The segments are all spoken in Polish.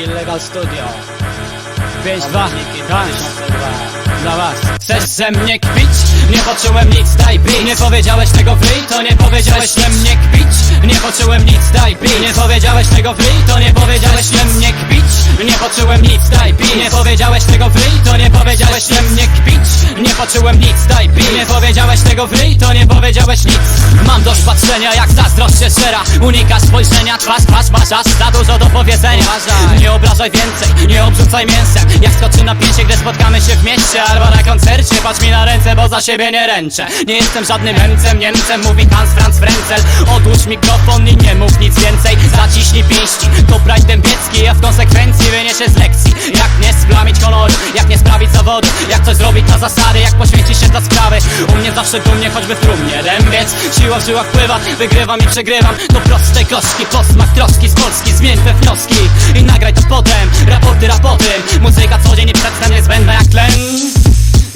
Illegal Studio. 5-2, Dominiki tak, 2002 dla was. Chcesz ze mnie kpić? Nie poczułem nic, daj beat Nie powiedziałeś tego w to nie powiedziałeś ze mnie kpić. Nie poczułem nic, daj beat Nie powiedziałeś tego w to nie powiedziałeś ze mnie kpić. Nie poczułem nic, daj beat Nie powiedziałeś tego w to nie powiedziałeś ze mnie kpić. Nie poczułem nic, daj beat Nie powiedziałeś tego w to nie powiedziałeś nic. Mam dość patrzenia, jak zazdrość się szera Unika spojrzenia, twarz, twarz, masz aż za dużo do powiedzenia. Nie obrażaj więcej, nie obrzucaj mięsem Jak skoczy na pięcie, gdy spotkamy się w mieście Albo na koncercie, patrz mi na ręce, bo za siebie nie ręczę. Nie jestem żadnym Niemcem, Niemcem, mówi Hans Franz Frenzel. Odłóż mikrofon i nie mów nic więcej. Zaciśnij pięści, to brać dębiecki A w konsekwencji wyniesie z lekcji. Jak jak nie sprawić zawodu Jak coś zrobić na zasady, jak poświęcić się dla sprawy. U mnie zawsze dumnie, choćby w trumnie Dębiec, siła w żyłach pływa Wygrywam i przegrywam, to proste kostki Posmak troski z Polski, zmień te wnioski I nagraj to potem, raporty rapotem Muzyka co dzień i przedtem niezbędna jak tlen.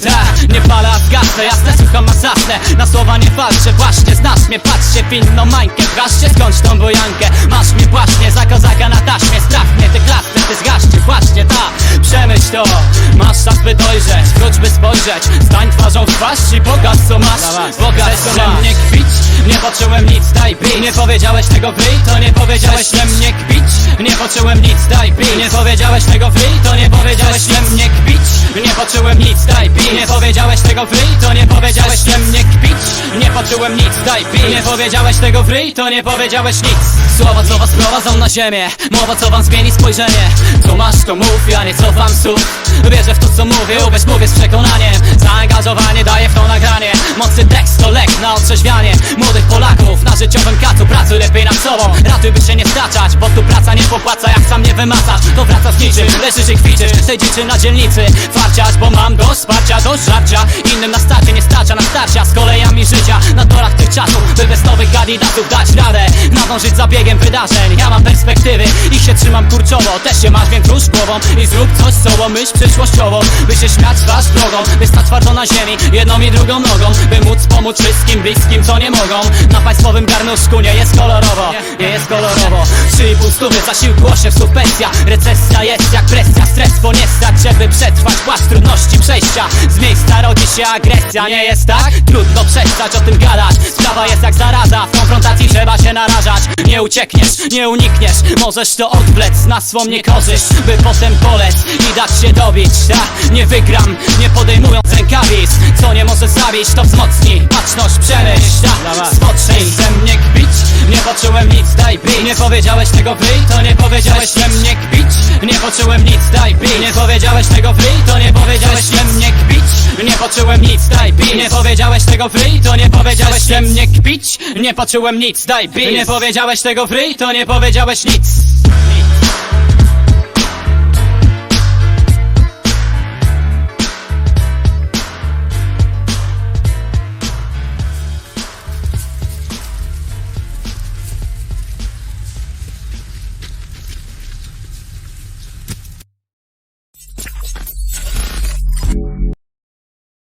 Ta, nie palę, a zgasnę, jasne, słucham, a zasnę. Na słowa nie walczę, właśnie znasz mnie Patrzcie w inną mańkę, wreszcie skądś tą bojankę Masz mnie właśnie Spojrzeć, stań twarzą w twarz I pokaż co masz, pokaż co masz. mnie kpić, nie poczułem nic, daj beat Nie powiedziałeś tego w ryj, to nie powiedziałeś że mnie kpić? Nie poczułem nic, daj beat Nie powiedziałeś tego w ryj, to nie powiedziałeś że mnie kpić poczułem nic, daj beat Nie powiedziałeś tego w ryj, to nie powiedziałeś że mnie kpić. Nie poczułem nic, daj beat Nie powiedziałeś tego w ryj, to nie powiedziałeś nic. Słowa co was prowadzą na ziemię. Mowa co wam zmieni spojrzenie. Co masz to mów, ja nie cofam słów. Wierzę w to co mówię, uwierz mówię z przekonaniem. Zaangażowanie daje w to nagranie. Mocny tekst to lek na otrzeźwianie. Młodych Polaków na życiowym kacu Pracuj lepiej nad sobą, ratuj by się nie Bo tu praca nie popłaca, jak sam nie wymacasz To wraca z niczym, leżysz i kwiczysz Tej dziczy na dzielnicy, farciać Bo mam do wsparcia, do żarcia. Innym na starcie nie starcza na starcia Z kolejami życia, na torach tych czasów By bez nowych kandydatów dać radę. Nadążyć za biegiem wydarzeń. Ja mam perspektywy, ich się trzymam kurczowo. Też się masz, więc rusz głową I zrób coś z sobą, myśl przyszłościową By się śmiać twarz drogą. By stać twardo na ziemi, jedną i drugą nogą. By móc pomóc wszystkim bliskim, co nie mogą. Na państwowym garnuszku nie jest kolorowo Nie jest kolorowo Stówy zasiłku, osiem słów pensja. Recesja jest jak presja, stres bo nie stać Żeby przetrwać płaszcz trudności przejścia. Z miejsca rodzi się agresja, nie jest tak? Trudno przestać o tym gadać. Sprawa jest jak zaraza, w konfrontacji trzeba się narażać. Nie uciekniesz, nie unikniesz Możesz to odwlec na swą niekorzyść By potem polec i dać się dobić Ta, nie wygram, nie podejmując rękawic. Co nie może zabić, to wzmocni Baczność przemyśl, ta, spocznij. Ze mnie kpić, nie poczułem nic, daj beat Nie powiedziałeś tego w ryj, to nie powiedziałeś ze mnie kpić. Nie poczułem nic, daj beat Nie powiedziałeś tego w ryj, to nie powiedziałeś ze mnie kpić. Nie poczułem nic, daj beat Nie powiedziałeś tego w ryj, to nie powiedziałeś ze mnie kpić. Nie poczułem nic, daj beat Nie powiedziałeś tego w ryj, to nie powiedziałeś nic